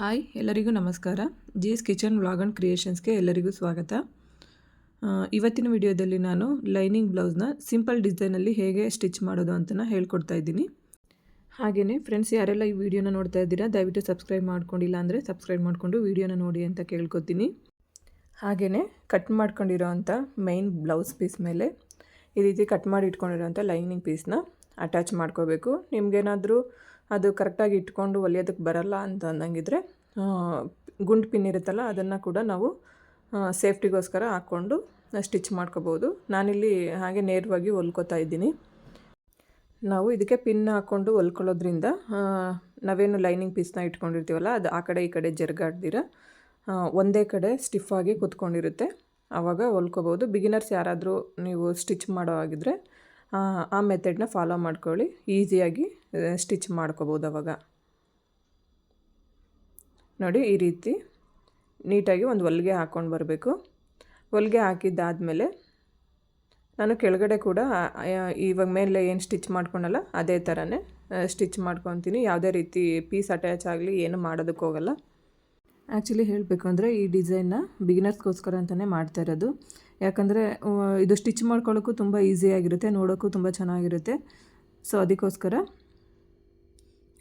Hi, ಎಲ್ಲರಿಗೂ ನಮಸ್ಕಾರ. G S kitchen vlog and ಕ್ರಿಯೇಷನ್ಸ್ಗೆ ಎಲ್ಲರಿಗೂ ಸ್ವಾಗತ. ಇವತ್ತಿನ ವಿಡಿಯೋದಲ್ಲಿ ನಾನು ಲೈನಿಂಗ್ ಬ್ಲೌಸ್ನ ಸಿಂಪಲ್ ಡಿಸೈನಲ್ಲಿ ಹೇಗೆ ಸ್ಟಿಚ್ ಮಾಡೋದು ಅಂತ ಹೇಳ್ಕೊಡ್ತಾ ಇದ್ದೀನಿ. ಹಾಗೆಯೇ ಫ್ರೆಂಡ್ಸ್, ಯಾರೆಲ್ಲ ಈ ವಿಡಿಯೋನ ನೋಡ್ತಾ ಇದ್ದೀರಾ, ದಯವಿಟ್ಟು ಸಬ್ಸ್ಕ್ರೈಬ್ ಮಾಡ್ಕೊಂಡಿಲ್ಲ ಅಂದರೆ ಸಬ್ಸ್ಕ್ರೈಬ್ ಮಾಡಿಕೊಂಡು ವಿಡಿಯೋನ ನೋಡಿ ಅಂತ ಕೇಳ್ಕೊತೀನಿ. ಹಾಗೆಯೇ ಕಟ್ ಮಾಡ್ಕೊಂಡಿರೋ ಅಂಥ ಮೈನ್ ಬ್ಲೌಸ್ ಪೀಸ್ ಮೇಲೆ ಈ ರೀತಿ ಕಟ್ ಮಾಡಿ ಇಟ್ಕೊಂಡಿರೋಂಥ ಲೈನಿಂಗ್ ಪೀಸ್ನ ಅಟ್ಯಾಚ್ ಮಾಡ್ಕೋಬೇಕು. ನಿಮಗೇನಾದರೂ ಅದು ಕರೆಕ್ಟಾಗಿ ಇಟ್ಕೊಂಡು ಒಲಿಯೋದಕ್ಕೆ ಬರಲ್ಲ ಅಂತ ಅಂದಂಗಿದ್ರೆ ಗುಂಡು ಪಿನ್ ಇರುತ್ತಲ್ಲ ಅದನ್ನು ಕೂಡ ನಾವು ಸೇಫ್ಟಿಗೋಸ್ಕರ ಹಾಕ್ಕೊಂಡು ಸ್ಟಿಚ್ ಮಾಡ್ಕೋಬೋದು. ನಾನಿಲ್ಲಿ ಹಾಗೆ ನೇರವಾಗಿ ಹೊಲ್ಕೋತಾ ಇದ್ದೀನಿ. ನಾವು ಇದಕ್ಕೆ ಪಿನ್ ಹಾಕ್ಕೊಂಡು ಹೊಲ್ಕೊಳ್ಳೋದ್ರಿಂದ ನಾವೇನು ಲೈನಿಂಗ್ ಪೀಸ್ನ ಇಟ್ಕೊಂಡಿರ್ತೀವಲ್ಲ ಅದು ಆ ಕಡೆ ಈ ಕಡೆ ಜರುಗಾಡ್ದಿರ ಒಂದೇ ಕಡೆ ಸ್ಟಿಫಾಗಿ ಕೂತ್ಕೊಂಡಿರುತ್ತೆ. ಆವಾಗ ಹೊಲ್ಕೋಬೋದು. ಬಿಗಿನರ್ಸ್ ಯಾರಾದರೂ ನೀವು ಸ್ಟಿಚ್ ಮಾಡೋ ಆಗಿದ್ರೆ ಆ, ಆ ಮೆಥಡ್ನ ಫಾಲೋ ಮಾಡ್ಕೊಳ್ಳಿ. ಈಸಿಯಾಗಿ ಸ್ಟಿಚ್ ಮಾಡ್ಕೋಬೋದು ಅವಾಗ. ನೋಡಿ ಈ ರೀತಿ ನೀಟಾಗಿ ಒಂದು ಹೊಲಿಗೆ ಹಾಕ್ಕೊಂಡು ಬರಬೇಕು. ಹೊಲಿಗೆ ಹಾಕಿದ್ದಾದಮೇಲೆ ನಾನು ಕೆಳಗಡೆ ಕೂಡ ಇವಾಗ ಮೇಲೆ ಏನು ಸ್ಟಿಚ್ ಮಾಡ್ಕೊಳಲ್ಲ ಅದೇ ಥರನೇ ಸ್ಟಿಚ್ ಮಾಡ್ಕೊತೀನಿ. ಯಾವುದೇ ರೀತಿ ಪೀಸ್ ಅಟ್ಯಾಚ್ ಆಗಲಿ, ಏನು ಮಾಡೋದಕ್ಕೆ ಹೋಗಲ್ಲ. ಆ್ಯಕ್ಚುಲಿ ಹೇಳಬೇಕು ಅಂದರೆ ಈ ಡಿಸೈನ್ನ ಬಿಗಿನರ್ಸ್ಗೋಸ್ಕರ ಅಂತಲೇ ಮಾಡ್ತಾ ಇರೋದು. ಯಾಕಂದರೆ ಇದು ಸ್ಟಿಚ್ ಮಾಡ್ಕೊಳ್ಳೋಕ್ಕೂ ತುಂಬ ಈಸಿಯಾಗಿರುತ್ತೆ, ನೋಡೋಕ್ಕೂ ತುಂಬ ಚೆನ್ನಾಗಿರುತ್ತೆ. ಸೊ ಅದಕ್ಕೋಸ್ಕರ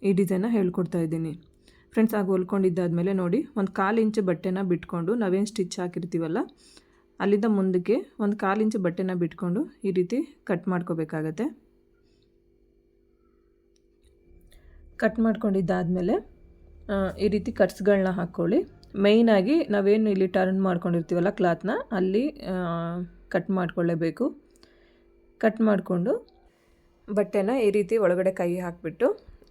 ಈ ಹೇಳ್ಕೊಡ್ತಾ ಇದ್ದೀನಿ. ಫ್ರೆಂಡ್ಸ್ ಆಗ ಹೊಲ್ಕೊಂಡಿದ್ದಾದಮೇಲೆ ನೋಡಿ, ಒಂದು ಕಾಲು ಇಂಚು ಬಟ್ಟೆನ ಬಿಟ್ಕೊಂಡು ನಾವೇನು ಸ್ಟಿಚ್ ಹಾಕಿರ್ತೀವಲ್ಲ, ಅಲ್ಲಿಂದ ಮುಂದಕ್ಕೆ ಒಂದು ಕಾಲು ಇಂಚು ಬಟ್ಟೆನ ಬಿಟ್ಕೊಂಡು ಈ ರೀತಿ ಕಟ್ ಮಾಡ್ಕೋಬೇಕಾಗತ್ತೆ. ಕಟ್ ಮಾಡ್ಕೊಂಡಿದ್ದಾದಮೇಲೆ ಈ ರೀತಿ ಕಟ್ಸ್ಗಳನ್ನ ಹಾಕ್ಕೊಳ್ಳಿ. ಮೇಯ್ನಾಗಿ ನಾವೇನು ಇಲ್ಲಿ ಟರ್ನ್ ಮಾಡ್ಕೊಂಡಿರ್ತೀವಲ್ಲ ಕ್ಲಾತ್ನ ಅಲ್ಲಿ ಕಟ್ ಮಾಡ್ಕೊಳ್ಳೇಬೇಕು. ಕಟ್ ಮಾಡಿಕೊಂಡು ಬಟ್ಟೆನ ಈ ರೀತಿ ಒಳಗಡೆ ಕೈ ಹಾಕಿಬಿಟ್ಟು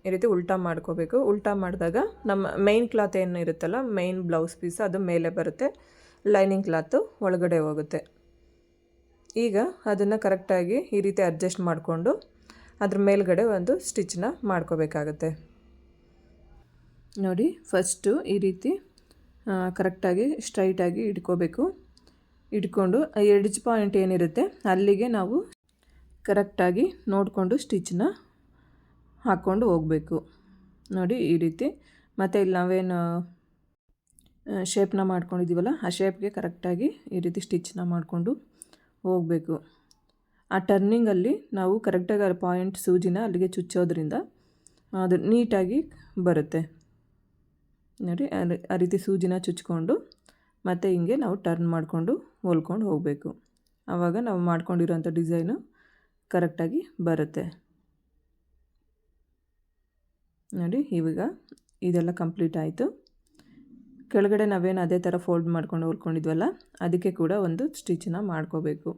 ಈ ರೀತಿ ಉಲ್ಟಾ ಮಾಡ್ಕೋಬೇಕು. ಉಲ್ಟಾ ಮಾಡಿದಾಗ ನಮ್ಮ ಮೈನ್ ಕ್ಲಾತ್ ಏನು ಇರುತ್ತಲ್ಲ ಮೈನ್ ಬ್ಲೌಸ್ ಪೀಸ್ ಅದು ಮೇಲೆ ಬರುತ್ತೆ. ಲೈನಿಂಗ್ ಕ್ಲಾತು ಒಳಗಡೆ ಹೋಗುತ್ತೆ. ಈಗ ಅದನ್ನು ಕರೆಕ್ಟಾಗಿ ಈ ರೀತಿ ಅಡ್ಜಸ್ಟ್ ಮಾಡಿಕೊಂಡು ಅದ್ರ ಮೇಲ್ಗಡೆ ಒಂದು ಸ್ಟಿಚ್ನ ಮಾಡ್ಕೋಬೇಕಾಗತ್ತೆ. ನೋಡಿ ಫಸ್ಟು ಈ ರೀತಿ ಕರೆಕ್ಟಾಗಿ ಸ್ಟ್ರೈಟಾಗಿ ಇಟ್ಕೋಬೇಕು. ಇಟ್ಕೊಂಡು ಎಡ್ಜ್ ಪಾಯಿಂಟ್ ಏನಿರುತ್ತೆ, ಅಲ್ಲಿಗೆ ನಾವು ಕರೆಕ್ಟಾಗಿ ನೋಡಿಕೊಂಡು ಸ್ಟಿಚ್ನ ಹಾಕ್ಕೊಂಡು ಹೋಗಬೇಕು. ನೋಡಿ, ಈ ರೀತಿ. ಮತ್ತು ಇಲ್ಲಿ ನಾವೇನು ಶೇಪ್ನ ಮಾಡ್ಕೊಂಡಿದ್ದೀವಲ್ಲ, ಆ ಶೇಪ್ಗೆ ಕರೆಕ್ಟಾಗಿ ಈ ರೀತಿ ಸ್ಟಿಚ್ನ ಮಾಡಿಕೊಂಡು ಹೋಗಬೇಕು. ಆ ಟರ್ನಿಂಗಲ್ಲಿ ನಾವು ಕರೆಕ್ಟಾಗಿ ಆ ಪಾಯಿಂಟ್ ಸೂಜಿನ ಅಲ್ಲಿಗೆ ಚುಚ್ಚೋದ್ರಿಂದ ಅದು ನೀಟಾಗಿ ಬರುತ್ತೆ. ನೋಡಿ, ಆ- ರೀತಿ ಸೂಜಿನ ಚುಚ್ಕೊಂಡು ಮತ್ತು ಹಿಂಗೆ ನಾವು ಟರ್ನ್ ಮಾಡಿಕೊಂಡು ಹೊಲ್ಕೊಂಡು ಹೋಗಬೇಕು. ಆವಾಗ ನಾವು ಮಾಡ್ಕೊಂಡಿರೋಂಥ ಡಿಸೈನು ಕರೆಕ್ಟಾಗಿ ಬರುತ್ತೆ. ನೋಡಿ, ಇವಾಗ ಇದೆಲ್ಲ ಕಂಪ್ಲೀಟ್ ಆಯಿತು. ಕೆಳಗಡೆ ನಾವೇನು ಅದೇ ಥರ ಫೋಲ್ಡ್ ಮಾಡ್ಕೊಂಡು ಹೊಲ್ಕೊಂಡಿದ್ವಲ್ಲ ಅದಕ್ಕೆ ಕೂಡ ಒಂದು ಸ್ಟಿಚನ್ನ ಮಾಡ್ಕೋಬೇಕು.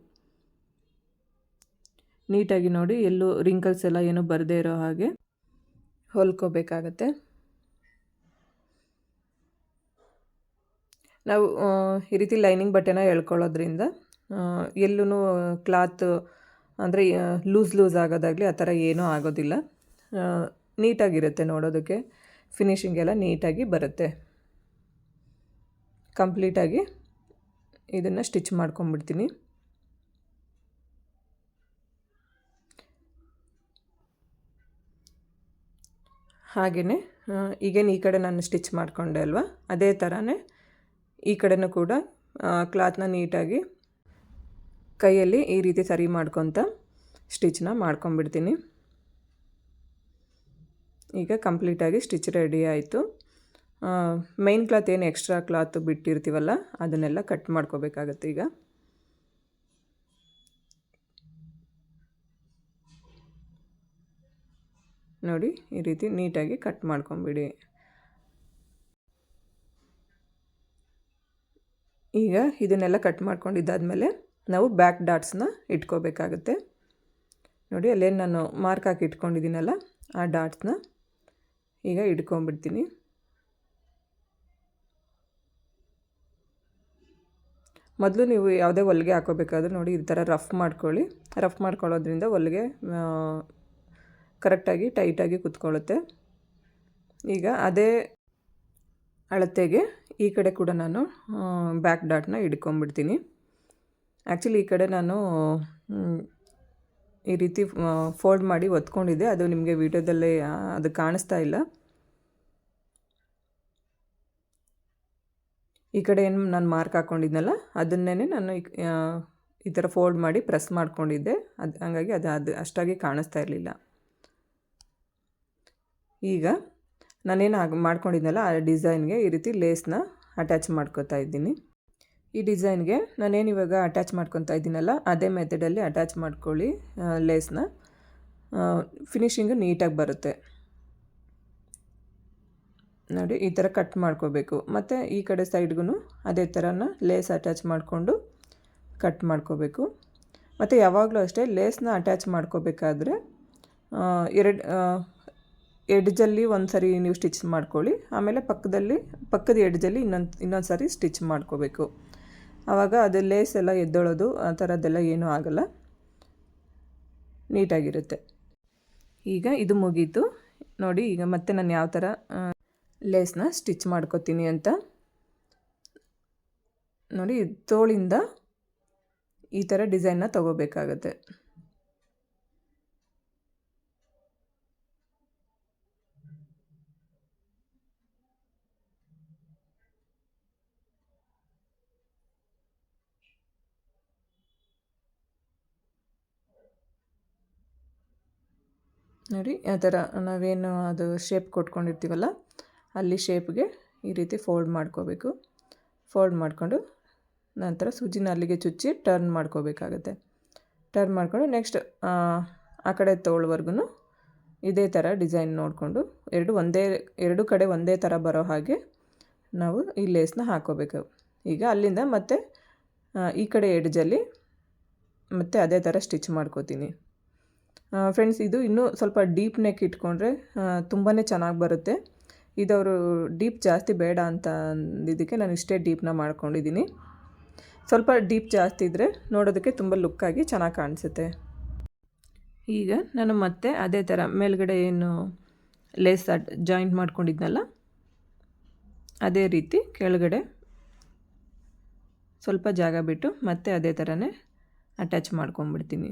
ನೀಟಾಗಿ ನೋಡಿ, ಎಲ್ಲೂ ರಿಂಕಲ್ಸ್ ಎಲ್ಲ ಏನೂ ಬರದೇ ಇರೋ ಹಾಗೆ ಹೊಲ್ಕೋಬೇಕಾಗತ್ತೆ. ನಾವು ಈ ರೀತಿ ಲೈನಿಂಗ್ ಬಟ್ಟೆನ ಎಳ್ಕೊಳ್ಳೋದ್ರಿಂದ ಎಲ್ಲೂ ಕ್ಲಾತ್ ಅಂದರೆ ಲೂಸ್ ಲೂಸ್ ಆಗೋದಾಗಲಿ ಆ ಥರ ಏನೂ ಆಗೋದಿಲ್ಲ. ನೀಟಾಗಿರುತ್ತೆ ನೋಡೋದಕ್ಕೆ. ಫಿನಿಷಿಂಗ್ ಎಲ್ಲ ನೀಟಾಗಿ ಬರುತ್ತೆ. ಕಂಪ್ಲೀಟಾಗಿ ಇದನ್ನು ಸ್ಟಿಚ್ ಮಾಡ್ಕೊಂಬಿಡ್ತೀನಿ. ಹಾಗೆಯೇ ಈಗೇನು ಈ ಕಡೆ ನಾನು ಸ್ಟಿಚ್ ಮಾಡಿಕೊಂಡೆ ಅಲ್ವಾ? ಅದೇ ಥರನೇ ಈ ಕಡೆನೂ ಕೂಡ ಕ್ಲಾತ್ನ ನೀಟಾಗಿ ಕೈಯಲ್ಲಿ ಈ ರೀತಿ ಸರಿ ಮಾಡ್ಕೊತ ಸ್ಟಿಚ್ನ ಮಾಡ್ಕೊಂಬಿಡ್ತೀನಿ. ಈಗ ಕಂಪ್ಲೀಟಾಗಿ ಸ್ಟಿಚ್ ರೆಡಿ ಆಯಿತು. ಮೈನ್ ಕ್ಲಾತ್ ಏನು ಎಕ್ಸ್ಟ್ರಾ ಕ್ಲಾತ್ ಬಿಟ್ಟಿರ್ತೀವಲ್ಲ, ಅದನ್ನೆಲ್ಲ ಕಟ್ ಮಾಡ್ಕೋಬೇಕಾಗತ್ತೆ ಈಗ. ನೋಡಿ, ಈ ರೀತಿ ನೀಟಾಗಿ ಕಟ್ ಮಾಡ್ಕೊಂಬಿಡಿ. ಈಗ ಇದನ್ನೆಲ್ಲ ಕಟ್ ಮಾಡ್ಕೊಂಡಿದ್ದಾದಮೇಲೆ ನಾವು ಬ್ಯಾಕ್ ಡಾಟ್ಸ್ನ ಇಟ್ಕೋಬೇಕಾಗುತ್ತೆ. ನೋಡಿ, ಅಲ್ಲೇನು ನಾನು ಮಾರ್ಕ್ ಹಾಕಿ ಇಟ್ಕೊಂಡಿದ್ದೀನಲ್ಲ, ಆ ಡಾಟ್ಸ್ನ ಈಗ ಇಟ್ಕೊಂಬಿಡ್ತೀನಿ ಮೊದಲು ನೀವು ಯಾವುದೇ ಹೊಲಿಗೆ ಹಾಕೋಬೇಕಾದ್ರೆ ನೋಡಿ ಈ ಥರ ರಫ್ ಮಾಡ್ಕೊಳ್ಳಿ. ರಫ್ ಮಾಡ್ಕೊಳ್ಳೋದ್ರಿಂದ ಹೊಲಿಗೆ ಕರೆಕ್ಟಾಗಿ, ಟೈಟಾಗಿ ಕುತ್ಕೊಳ್ಳುತ್ತೆ. ಈಗ ಅದೇ ಅಳತೆಗೆ ಈ ಕಡೆ ಕೂಡ ನಾನು ಬ್ಯಾಕ್ ಡಾಟ್ನ ಹಿಡ್ಕೊಂಬಿಡ್ತೀನಿ ಆ್ಯಕ್ಚುಲಿ ಈ ಕಡೆ ನಾನು ಈ ರೀತಿ ಫೋಲ್ಡ್ ಮಾಡಿ ಒತ್ಕೊಂಡಿದೆ ಅದು ನಿಮಗೆ ವೀಡಿಯೋದಲ್ಲೇ ಅದು ಕಾಣಿಸ್ತಾ ಇಲ್ಲ. ಈ ಕಡೆ ಏನು ನಾನು ಮಾರ್ಕ್ ಹಾಕ್ಕೊಂಡಿದ್ನಲ್ಲ ಅದನ್ನೇ ನಾನು ಈ- ಥರ ಫೋಲ್ಡ್ ಮಾಡಿ ಪ್ರೆಸ್ ಮಾಡಿಕೊಂಡಿದ್ದೆ. ಅದು, ಹಂಗಾಗಿ ಅದು ಅದು ಅಷ್ಟಾಗಿ ಕಾಣಿಸ್ತಾ ಇರಲಿಲ್ಲ. ಈಗ ನಾನೇನು ಆಗ ಮಾಡ್ಕೊಂಡಿದ್ನಲ್ಲ, ಆ ಡಿಸೈನ್ಗೆ ಈ ರೀತಿ ಲೇಸ್ನ ಅಟ್ಯಾಚ್ ಮಾಡ್ಕೊತಾ ಇದ್ದೀನಿ. ಈ ಡಿಸೈನ್ಗೆ ನಾನೇನು ಇವಾಗ ಅಟ್ಯಾಚ್ ಮಾಡ್ಕೊತಾ ಇದ್ದೀನಲ್ಲ, ಅದೇ ಮೆಥಡಲ್ಲಿ ಅಟ್ಯಾಚ್ ಮಾಡ್ಕೊಳ್ಳಿ ಲೇಸ್ನ ಫಿನಿಷಿಂಗು ನೀಟಾಗಿ ಬರುತ್ತೆ. ನೋಡಿ, ಈ ಥರ ಕಟ್ ಮಾಡ್ಕೋಬೇಕು. ಮತ್ತು ಈ ಕಡೆ ಸೈಡ್ಗೂ ಅದೇ ಥರನ ಲೇಸ್ ಅಟ್ಯಾಚ್ ಮಾಡಿಕೊಂಡು ಕಟ್ ಮಾಡ್ಕೋಬೇಕು. ಮತ್ತು ಯಾವಾಗಲೂ ಅಷ್ಟೇ ಲೇಸ್ನ ಅಟ್ಯಾಚ್ ಮಾಡ್ಕೋಬೇಕಾದ್ರೆ ಎರಡು ಎಡ್ಜಲ್ಲಿ ಒಂದು ಸರಿ ನೀವು ಸ್ಟಿಚ್ ಮಾಡ್ಕೊಳ್ಳಿ, ಆಮೇಲೆ ಪಕ್ಕದಲ್ಲಿ, ಪಕ್ಕದ ಎಡ್ಜಲ್ಲಿ ಇನ್ನೊಂದು ಇನ್ನೊಂದು ಸರಿ ಸ್ಟಿಚ್ ಮಾಡ್ಕೋಬೇಕು. ಆವಾಗ ಅದು ಲೇಸ್ ಎಲ್ಲ ಎದ್ದೊಳೋದು, ಆ ಥರದ್ದೆಲ್ಲ ಏನೂ ಆಗಲ್ಲ. ನೀಟಾಗಿರುತ್ತೆ. ಈಗ ಇದು ಮುಗೀತು. ನೋಡಿ, ಈಗ ಮತ್ತೆ ನಾನು ಯಾವ ಥರ ಲೇಸ್ನ ಸ್ಟಿಚ್ ಮಾಡ್ಕೋತೀನಿ ಅಂತ. ನೋಡಿ, ತೋಳಿಂದ ಈ ಥರ ಡಿಸೈನ್ನ ತಗೋಬೇಕಾಗತ್ತೆ. ನೋಡಿ, ಆ ಥರ ನಾವೇನು ಅದು ಶೇಪ್ ಕೊಟ್ಕೊಂಡಿರ್ತೀವಲ್ಲ, ಅಲ್ಲಿ ಶೇಪ್ಗೆ ಈ ರೀತಿ ಫೋಲ್ಡ್ ಮಾಡ್ಕೋಬೇಕು. ಫೋಲ್ಡ್ ಮಾಡಿಕೊಂಡು ನಂತರ ಸೂಜಿನ ಅಲ್ಲಿಗೆ ಚುಚ್ಚಿ ಟರ್ನ್ ಮಾಡ್ಕೋಬೇಕಾಗತ್ತೆ. ಟರ್ನ್ ಮಾಡಿಕೊಂಡು ನೆಕ್ಸ್ಟ್ ಆ ಕಡೆ ತೋಳ್ವರೆಗೂ ಇದೇ ಥರ ಡಿಸೈನ್ ನೋಡಿಕೊಂಡು ಎರಡು ಒಂದೇ, ಎರಡು ಕಡೆ ಒಂದೇ ಥರ ಬರೋ ಹಾಗೆ ನಾವು ಈ ಲೇಸ್ನ ಹಾಕೋಬೇಕು. ಈಗ ಅಲ್ಲಿಂದ ಮತ್ತೆ ಈ ಕಡೆ ಎಡ್ಜಲ್ಲಿ ಮತ್ತೆ ಅದೇ ಥರ ಸ್ಟಿಚ್ ಮಾಡ್ಕೋತೀನಿ. ಫ್ರೆಂಡ್ಸ್ ಇದು ಇನ್ನೂ ಸ್ವಲ್ಪ ಡೀಪ್ ನೆಕ್ ಇಟ್ಕೊಂಡ್ರೆ ತುಂಬಾ ಚೆನ್ನಾಗಿ ಬರುತ್ತೆ. ಇದವರು ಡೀಪ್ ಜಾಸ್ತಿ ಬೇಡ ಅಂತ ಅಂದಿದ್ದಕ್ಕೆ ನಾನು ಇಷ್ಟೇ ಡೀಪ್ನ ಮಾಡ್ಕೊಂಡಿದ್ದೀನಿ. ಸ್ವಲ್ಪ ಡೀಪ್ ಜಾಸ್ತಿ ಇದ್ದರೆ ನೋಡೋದಕ್ಕೆ ತುಂಬ ಲುಕ್ಕಾಗಿ ಚೆನ್ನಾಗಿ ಕಾಣಿಸುತ್ತೆ. ಈಗ ನಾನು ಮತ್ತೆ ಅದೇ ಥರ ಮೇಲ್ಗಡೆ ಏನು ಲೇಸ್ ಜಾಯಿಂಟ್ ಮಾಡ್ಕೊಂಡಿದ್ನಲ್ಲ, ಅದೇ ರೀತಿ ಕೆಳಗಡೆ ಸ್ವಲ್ಪ ಜಾಗ ಬಿಟ್ಟು ಮತ್ತೆ ಅದೇ ಥರನೇ ಅಟ್ಯಾಚ್ ಮಾಡ್ಕೊಂಬಿಡ್ತೀನಿ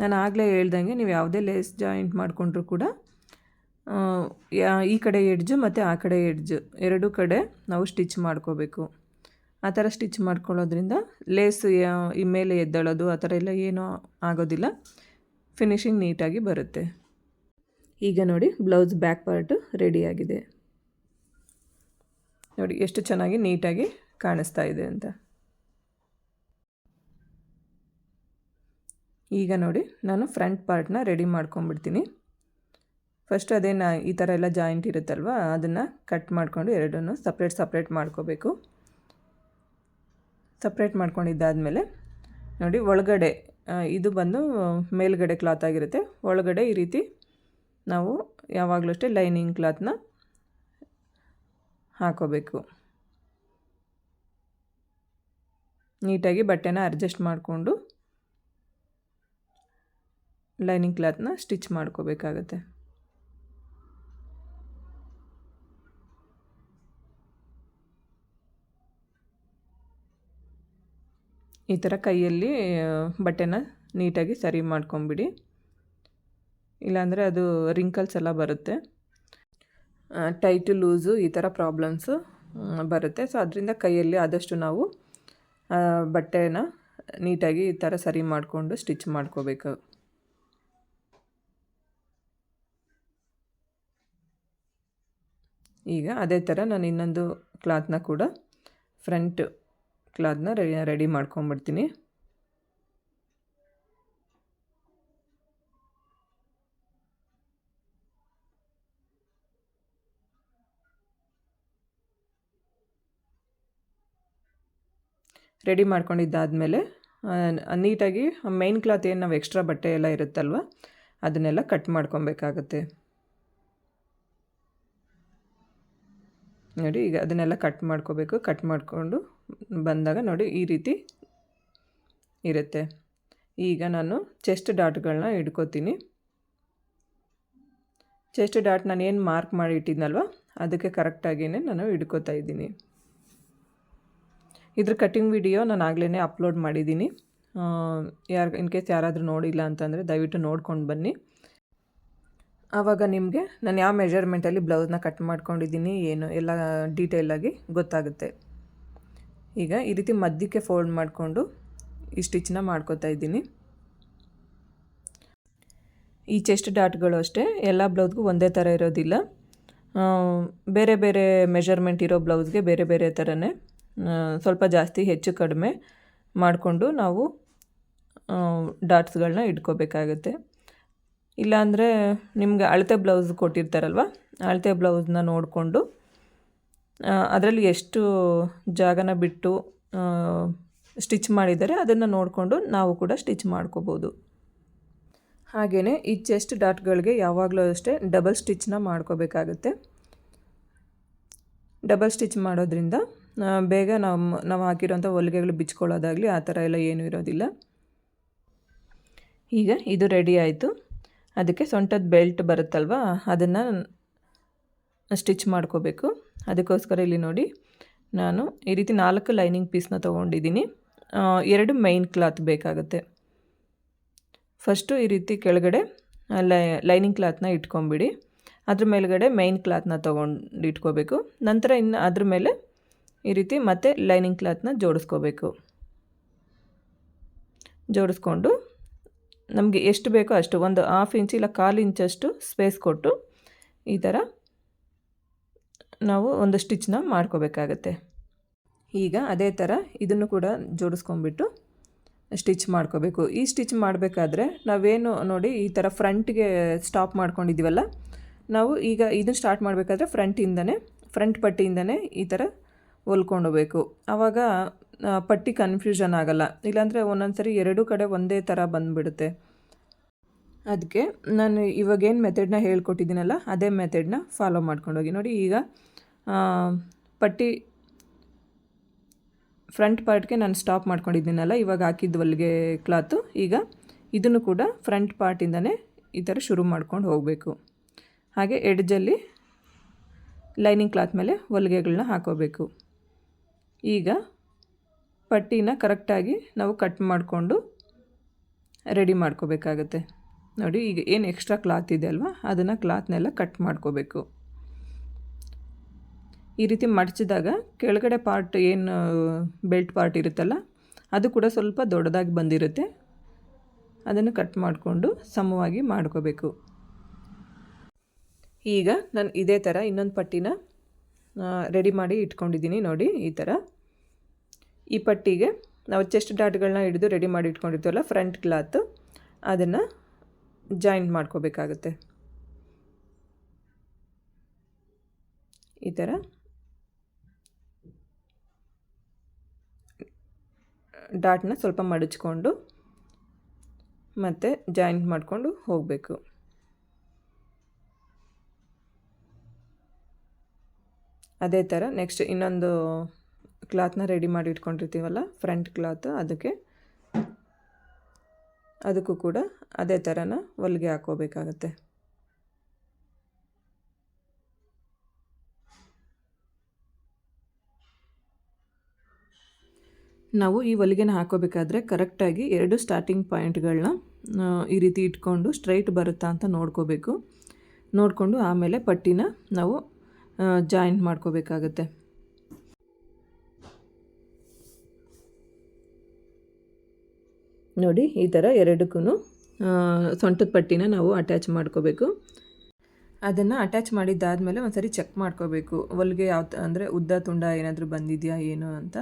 ನಾನು ಆಗಲೇ ಹೇಳ್ದಂಗೆ ನೀವು ಯಾವುದೇ ಲೇಸ್ ಜಾಯಿಂಟ್ ಮಾಡಿಕೊಂಡ್ರೂ ಕೂಡ ಈ ಕಡೆ ಎಡ್ಜು ಮತ್ತು ಆ ಕಡೆ ಎಡ್ಜು ಎರಡೂ ಕಡೆ ನಾವು ಸ್ಟಿಚ್ ಮಾಡ್ಕೋಬೇಕು. ಆ ಥರ ಸ್ಟಿಚ್ ಮಾಡ್ಕೊಳ್ಳೋದ್ರಿಂದ ಲೇಸ್ ಈ ಮೇಲೆ ಎದ್ದಳೋದು ಆ ಥರ ಎಲ್ಲ ಏನೂ ಆಗೋದಿಲ್ಲ. ಫಿನಿಶಿಂಗ್ ನೀಟಾಗಿ ಬರುತ್ತೆ. ಈಗ ನೋಡಿ ಬ್ಲೌಸ್ ಬ್ಯಾಕ್ ಪಾರ್ಟು ರೆಡಿಯಾಗಿದೆ ನೋಡಿ ಎಷ್ಟು ಚೆನ್ನಾಗಿ ನೀಟಾಗಿ ಕಾಣಿಸ್ತಾ ಇದೆ ಅಂತ. ಈಗ ನೋಡಿ, ನಾನು ಫ್ರಂಟ್ ಪಾರ್ಟ್ನ ರೆಡಿ ಮಾಡ್ಕೊಂಬಿಡ್ತೀನಿ ಫಸ್ಟ್ ಅದೇನು ಈ ಥರ ಎಲ್ಲ ಜಾಯಿಂಟ್ ಇರುತ್ತಲ್ವ, ಅದನ್ನು ಕಟ್ ಮಾಡಿಕೊಂಡು ಎರಡನ್ನೂ ಸಪ್ರೇಟ್ ಸಪ್ರೇಟ್ ಮಾಡ್ಕೋಬೇಕು. ಸಪ್ರೇಟ್ ಮಾಡ್ಕೊಂಡಿದ್ದಾದಮೇಲೆ, ನೋಡಿ ಒಳಗಡೆ ಇದು ಬಂದು ಮೇಲ್ಗಡೆ ಕ್ಲಾತ್ ಆಗಿರುತ್ತೆ. ಒಳಗಡೆ ಈ ರೀತಿ ನಾವು ಯಾವಾಗಲೂ ಅಷ್ಟೇ ಲೈನಿಂಗ್ ಕ್ಲಾತ್ನ ಹಾಕೋಬೇಕು. ನೀಟಾಗಿ ಬಟ್ಟೆನ ಅಡ್ಜಸ್ಟ್ ಮಾಡಿಕೊಂಡು ಲೈನಿಂಗ್ ಕ್ಲಾತ್ನ ಸ್ಟಿಚ್ ಮಾಡ್ಕೋಬೇಕಾಗತ್ತೆ. ಈ ಥರ ಕೈಯಲ್ಲಿ ಬಟ್ಟೆನ ನೀಟಾಗಿ ಸರಿ ಮಾಡ್ಕೊಂಬಿಡಿ. ಇಲ್ಲಾಂದರೆ ಅದು ರಿಂಕಲ್ಸ್ ಎಲ್ಲ ಬರುತ್ತೆ. ಟೈಟು ಲೂಸು ಈ ಥರ ಪ್ರಾಬ್ಲಮ್ಸು ಬರುತ್ತೆ. ಸೊ ಅದರಿಂದ ಕೈಯಲ್ಲಿ ಆದಷ್ಟು ನಾವು ಬಟ್ಟೆನ ನೀಟಾಗಿ ಈ ಥರ ಸರಿ ಮಾಡಿಕೊಂಡು ಸ್ಟಿಚ್ ಮಾಡ್ಕೋಬೇಕು. ಈಗ ಅದೇ ಥರ ನಾನು ಇನ್ನೊಂದು ಕ್ಲಾತ್ನ ಕೂಡ ಫ್ರಂಟ್ ಕ್ಲಾತ್ನ ರೆಡಿ ರೆಡಿ ಮಾಡ್ಕೊಂಬಿಡ್ತೀನಿ. ರೆಡಿ ಮಾಡ್ಕೊಂಡಿದ್ದಾದಮೇಲೆ ನೀಟಾಗಿ ಮೈನ್ ಕ್ಲಾತ್ ಏನು ನಾವು ಎಕ್ಸ್ಟ್ರಾ ಬಟ್ಟೆ ಎಲ್ಲ ಇರುತ್ತಲ್ವ, ಅದನ್ನೆಲ್ಲ ಕಟ್ ಮಾಡ್ಕೊಬೇಕಾಗತ್ತೆ. ನೋಡಿ, ಈಗ ಅದನ್ನೆಲ್ಲ ಕಟ್ ಮಾಡ್ಕೋಬೇಕು. ಕಟ್ ಮಾಡಿಕೊಂಡು ಬಂದಾಗ ನೋಡಿ, ಈ ರೀತಿ ಇರುತ್ತೆ. ಈಗ ನಾನು ಚೆಸ್ಟ್ ಡಾಟ್ಗಳನ್ನ ಹಿಡ್ಕೋತೀನಿ ಚೆಸ್ಟ್ ಡಾಟ್ ನಾನು ಏನು ಮಾರ್ಕ್ ಮಾಡಿ ಇಟ್ಟಿದ್ನಲ್ವ, ಅದಕ್ಕೆ ಕರೆಕ್ಟಾಗಿಯೇ ನಾನು ಹಿಡ್ಕೋತಾ ಇದ್ದೀನಿ. ಇದ್ರ ಕಟ್ಟಿಂಗ್ ವಿಡಿಯೋ ನಾನು ಆಗಲೇ ಅಪ್ಲೋಡ್ ಮಾಡಿದ್ದೀನಿ. ಯಾರು ಇನ್ ಕೇಸ್ ಯಾರಾದರೂ ನೋಡಿಲ್ಲ ಅಂತಂದರೆ ದಯವಿಟ್ಟು ನೋಡ್ಕೊಂಡು ಬನ್ನಿ. ಆವಾಗ ನಿಮಗೆ, ನಾನು ಯಾವ ಮೆಜರ್ಮೆಂಟಲ್ಲಿ ಬ್ಲೌಸ್ನ ಕಟ್ ಮಾಡ್ಕೊಂಡಿದ್ದೀನಿ, ಏನು, ಎಲ್ಲ ಡೀಟೇಲಾಗಿ ಗೊತ್ತಾಗುತ್ತೆ. ಈಗ ಈ ರೀತಿ ಮಧ್ಯಕ್ಕೆ ಫೋಲ್ಡ್ ಮಾಡಿಕೊಂಡು ಈ ಸ್ಟಿಚ್ನ ಮಾಡ್ಕೋತಾ ಇದ್ದೀನಿ. ಈ ಚೆಸ್ಟ್ ಡಾಟ್ಗಳು ಅಷ್ಟೇ, ಎಲ್ಲ ಬ್ಲೌಸ್ಗೂ ಒಂದೇ ಥರ ಇರೋದಿಲ್ಲ. ಬೇರೆ ಬೇರೆ ಮೆಜರ್ಮೆಂಟ್ ಇರೋ ಬ್ಲೌಸ್ಗೆ ಬೇರೆ ಬೇರೆ ಥರನೇ ಸ್ವಲ್ಪ ಜಾಸ್ತಿ ಹೆಚ್ಚು ಕಡಿಮೆ ಮಾಡಿಕೊಂಡು ನಾವು ಡಾಟ್ಸ್ಗಳನ್ನ ಇಟ್ಕೋಬೇಕಾಗುತ್ತೆ. ಇಲ್ಲಾಂದರೆ ನಿಮಗೆ ಅಳತೆ ಬ್ಲೌಸ್ ಕೊಟ್ಟಿರ್ತಾರಲ್ವ? ಅಳತೆ ಬ್ಲೌಸ್ನ ನೋಡಿಕೊಂಡು ಅದರಲ್ಲಿ ಎಷ್ಟು ಜಾಗನ ಬಿಟ್ಟು ಸ್ಟಿಚ್ ಮಾಡಿದ್ದಾರೆ ಅದನ್ನು ನೋಡಿಕೊಂಡು ನಾವು ಕೂಡ ಸ್ಟಿಚ್ ಮಾಡ್ಕೋಬೋದು. ಹಾಗೆಯೇ ಈ ಚೆಸ್ಟ್ ಡಾಟ್ಗಳಿಗೆ ಯಾವಾಗಲೂ ಅಷ್ಟೇ ಡಬಲ್ ಸ್ಟಿಚ್ನ ಮಾಡ್ಕೋಬೇಕಾಗುತ್ತೆ. ಡಬಲ್ ಸ್ಟಿಚ್ ಮಾಡೋದ್ರಿಂದ ಬೇಗ ನಮ್ಮ ನಾವು ಹಾಕಿರೋಂಥ ಹೊಲಿಗೆಗಳು ಬಿಚ್ಕೊಳ್ಳೋದಾಗಲಿ ಆ ಥರ ಎಲ್ಲ ಏನೂ ಇರೋದಿಲ್ಲ. ಈಗ ಇದು ರೆಡಿ ಆಯಿತು. ಅದಕ್ಕೆ ಸೊಂಟದ ಬೆಲ್ಟ್ ಬರುತ್ತಲ್ವ? ಅದನ್ನು ಸ್ಟಿಚ್ ಮಾಡ್ಕೋಬೇಕು. ಅದಕ್ಕೋಸ್ಕರ ಇಲ್ಲಿ ನೋಡಿ, ನಾನು ಈ ರೀತಿ ನಾಲ್ಕು ಲೈನಿಂಗ್ ಪೀಸ್ನ ತೊಗೊಂಡಿದ್ದೀನಿ. ಎರಡು ಮೈನ್ ಕ್ಲಾತ್ ಬೇಕಾಗುತ್ತೆ. ಫಸ್ಟು ಈ ರೀತಿ ಕೆಳಗಡೆ ಲೈ, ಲೈನಿಂಗ್ ಕ್ಲಾತ್ನ ಇಟ್ಕೊಂಬಿಡಿ. ಅದ್ರ ಮೇಲ್ಗಡೆ ಮೈನ್ ಕ್ಲಾತ್ನ ತೊಗೊಂಡು ಇಟ್ಕೋಬೇಕು. ನಂತರ ಇನ್ನು ಅದ್ರ ಮೇಲೆ ಈ ರೀತಿ ಮತ್ತೆ ಲೈನಿಂಗ್ ಕ್ಲಾತ್ನ ಜೋಡಿಸ್ಕೋಬೇಕು. ಜೋಡಿಸ್ಕೊಂಡು ನಮಗೆ ಎಷ್ಟು ಬೇಕೋ ಅಷ್ಟು, ಒಂದು ಹಾಫ್ ಇಂಚ್ ಇಲ್ಲ ಕಾಲು ಇಂಚಷ್ಟು ಸ್ಪೇಸ್ ಕೊಟ್ಟು ಈ ಥರ ನಾವು ಒಂದು ಸ್ಟಿಚ್ನ ಮಾಡ್ಕೋಬೇಕಾಗತ್ತೆ. ಈಗ ಅದೇ ಥರ ಇದನ್ನು ಕೂಡ ಜೋಡಿಸ್ಕೊಂಬಿಟ್ಟು ಸ್ಟಿಚ್ ಮಾಡ್ಕೋಬೇಕು. ಈ ಸ್ಟಿಚ್ ಮಾಡಬೇಕಾದ್ರೆ ನಾವೇನು ನೋಡಿ ಈ ಥರ ಫ್ರಂಟ್ಗೆ ಸ್ಟಾಪ್ ಮಾಡ್ಕೊಂಡಿದ್ದೀವಲ್ಲ, ನಾವು ಈಗ ಇದನ್ನು ಸ್ಟಾರ್ಟ್ ಮಾಡಬೇಕಾದ್ರೆ ಫ್ರಂಟಿಂದನೇ ಫ್ರಂಟ್ ಪಟ್ಟಿಯಿಂದನೇ ಈ ಥರ ಹೊಲ್ಕೊಂಡೋಗ್ಬೇಕು ಆವಾಗ ಪಟ್ಟಿ ಕನ್ಫ್ಯೂಷನ್ ಆಗಲ್ಲ. ಇಲ್ಲಾಂದರೆ ಒಂದೊಂದು ಸರಿ ಎರಡೂ ಕಡೆ ಒಂದೇ ಥರ ಬಂದುಬಿಡುತ್ತೆ. ಅದಕ್ಕೆ ನಾನು ಇವಾಗೇನು ಮೆಥಡ್ನ ಹೇಳ್ಕೊಟ್ಟಿದ್ದೀನಲ್ಲ, ಅದೇ ಮೆಥಡ್ನ ಫಾಲೋ ಮಾಡ್ಕೊಂಡೋಗಿ. ನೋಡಿ ಈಗ ಪಟ್ಟಿ ಫ್ರಂಟ್ ಪಾರ್ಟ್ಗೆ ನಾನು ಸ್ಟಾಪ್ ಮಾಡ್ಕೊಂಡಿದ್ದೀನಲ್ಲ, ಇವಾಗ ಹಾಕಿದ್ದು ಹೊಲಿಗೆ ಕ್ಲಾತು ಈಗ ಇದನ್ನು ಕೂಡ ಫ್ರಂಟ್ ಪಾರ್ಟಿಂದನೇ ಈ ಥರ ಶುರು ಮಾಡ್ಕೊಂಡು ಹೋಗಬೇಕು. ಹಾಗೆ ಎಡ್ಜಲ್ಲಿ ಲೈನಿಂಗ್ ಕ್ಲಾತ್ ಮೇಲೆ ಹೊಲಿಗೆಗಳನ್ನ ಹಾಕೋಬೇಕು. ಈಗ ಪಟ್ಟಿನ ಕರೆಕ್ಟಾಗಿ ನಾವು ಕಟ್ ಮಾಡಿಕೊಂಡು ರೆಡಿ ಮಾಡ್ಕೋಬೇಕಾಗತ್ತೆ. ನೋಡಿ, ಈಗ ಏನು ಎಕ್ಸ್ಟ್ರಾ ಕ್ಲಾತ್ ಇದೆ ಅಲ್ವಾ? ಅದನ್ನು ಕ್ಲಾತ್ನೆಲ್ಲ ಕಟ್ ಮಾಡ್ಕೋಬೇಕು. ಈ ರೀತಿ ಮಡಚಿದಾಗ ಕೆಳಗಡೆ ಪಾರ್ಟ್ ಏನು, ಬೆಲ್ಟ್ ಪಾರ್ಟ್ ಇರುತ್ತಲ್ಲ, ಅದು ಕೂಡ ಸ್ವಲ್ಪ ದೊಡ್ಡದಾಗಿ ಬಂದಿರುತ್ತೆ. ಅದನ್ನು ಕಟ್ ಮಾಡಿಕೊಂಡು ಸಮವಾಗಿ ಮಾಡ್ಕೋಬೇಕು. ಈಗ ನಾನು ಇದೇ ಥರ ಇನ್ನೊಂದು ಪಟ್ಟಿನ ರೆಡಿ ಮಾಡಿ ಇಟ್ಕೊಂಡಿದ್ದೀನಿ ನೋಡಿ ಈ ಥರ ಈ ಪಟ್ಟಿಗೆ ನಾವು ಚೆಸ್ಟ್ ಡಾಟ್ಗಳನ್ನ ಹಿಡಿದು ರೆಡಿ ಮಾಡಿ ಇಟ್ಕೊಂಡಿರ್ತೀವಲ್ಲ ಫ್ರಂಟ್ ಕ್ಲಾತ್ ಅದನ್ನು ಜಾಯಿಂಟ್ ಮಾಡ್ಕೋಬೇಕಾಗುತ್ತೆ. ಈ ಥರ ಡಾಟ್ನ ಸ್ವಲ್ಪ ಮಡಚ್ಕೊಂಡು ಮತ್ತು ಜಾಯಿಂಟ್ ಮಾಡಿಕೊಂಡು ಹೋಗಬೇಕು. ಅದೇ ಥರ ನೆಕ್ಸ್ಟ್ ಇನ್ನೊಂದು ಕ್ಲಾತ್ನ ರೆಡಿ ಮಾಡಿ ಇಟ್ಕೊಂಡಿರ್ತೀವಲ್ಲ ಫ್ರಂಟ್ ಕ್ಲಾತ್ ಅದಕ್ಕೆ ಅದಕ್ಕೂ ಕೂಡ ಅದೇ ಥರನ ಹೊಲಿಗೆ ಹಾಕೋಬೇಕಾಗತ್ತೆ ನಾವು ಈ ಹೊಲಿಗೆನ ಹಾಕೋಬೇಕಾದ್ರೆ ಕರೆಕ್ಟಾಗಿ ಎರಡು ಸ್ಟಾರ್ಟಿಂಗ್ ಪಾಯಿಂಟ್ಗಳನ್ನ ಈ ರೀತಿ ಇಟ್ಕೊಂಡು ಸ್ಟ್ರೈಟ್ ಬರುತ್ತಾ ಅಂತ ನೋಡ್ಕೋಬೇಕು. ನೋಡಿಕೊಂಡು ಆಮೇಲೆ ಪಟ್ಟಿನ ನಾವು ಜಾಯಿಂಟ್ ಮಾಡ್ಕೋಬೇಕಾಗತ್ತೆ. ನೋಡಿ, ಈ ಥರ ಎರಡಕ್ಕೂ ಸೊಂಟದ ಪಟ್ಟಿನ ನಾವು ಅಟ್ಯಾಚ್ ಮಾಡ್ಕೋಬೇಕು. ಅದನ್ನು ಅಟ್ಯಾಚ್ ಮಾಡಿದ್ದಾದಮೇಲೆ ಒಂದ್ಸರಿ ಚೆಕ್ ಮಾಡ್ಕೋಬೇಕು. ಹೊಲಿಗೆ ಯಾವ ಅಂದರೆ ಉದ್ದ ತುಂಡ ಏನಾದರೂ ಬಂದಿದೆಯಾ, ಏನು ಅಂತ.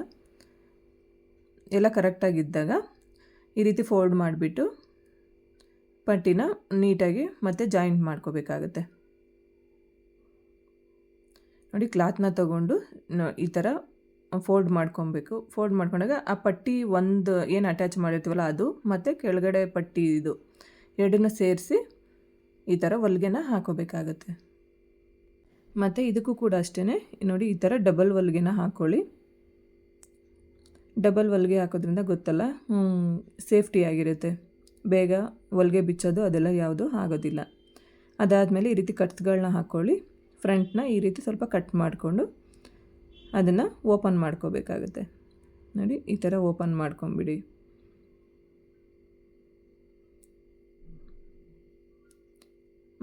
ಎಲ್ಲ ಕರೆಕ್ಟಾಗಿದ್ದಾಗ ಈ ರೀತಿ ಫೋಲ್ಡ್ ಮಾಡಿಬಿಟ್ಟು ಪಟ್ಟಿನ ನೀಟಾಗಿ ಮತ್ತೆ ಜಾಯಿಂಟ್ ಮಾಡ್ಕೋಬೇಕಾಗತ್ತೆ. ನೋಡಿ ಕ್ಲಾತ್ನ ತಗೊಂಡು ಈ ಥರ ಫೋಲ್ಡ್ ಮಾಡ್ಕೊಬೇಕು. ಫೋಲ್ಡ್ ಮಾಡ್ಕೊಂಡಾಗ ಆ ಪಟ್ಟಿ ಒಂದು ಏನು ಅಟ್ಯಾಚ್ ಮಾಡಿರ್ತೀವಲ್ಲ ಅದು, ಮತ್ತು ಕೆಳಗಡೆ ಪಟ್ಟಿ ಇದು ಎರಡನ್ನೂ ಸೇರಿಸಿ ಈ ಥರ ಹೊಲಿಗೆನ ಹಾಕೋಬೇಕಾಗತ್ತೆ. ಮತ್ತು ಇದಕ್ಕೂ ಕೂಡ ಅಷ್ಟೇ ನೋಡಿ ಈ ಥರ ಡಬಲ್ ಹೊಲಿಗೆನ ಹಾಕ್ಕೊಳ್ಳಿ ಡಬಲ್ ಹೊಲಿಗೆ ಹಾಕೋದ್ರಿಂದ ಗೊತ್ತಲ್ಲ ಸೇಫ್ಟಿ ಆಗಿರುತ್ತೆ. ಬೇಗ ಹೊಲಿಗೆ ಬಿಚ್ಚೋದು ಅದೆಲ್ಲ ಯಾವುದು ಆಗೋದಿಲ್ಲ. ಅದಾದಮೇಲೆ ಈ ರೀತಿ ಕಟ್ಸ್ಗಳನ್ನ ಹಾಕ್ಕೊಳ್ಳಿ ಫ್ರಂಟ್ನ ಈ ರೀತಿ ಸ್ವಲ್ಪ ಕಟ್ ಮಾಡಿಕೊಂಡು ಅದನ್ನು ಓಪನ್ ಮಾಡ್ಕೋಬೇಕಾಗುತ್ತೆ. ನೋಡಿ, ಈ ಥರ ಓಪನ್ ಮಾಡ್ಕೊಂಬಿಡಿ.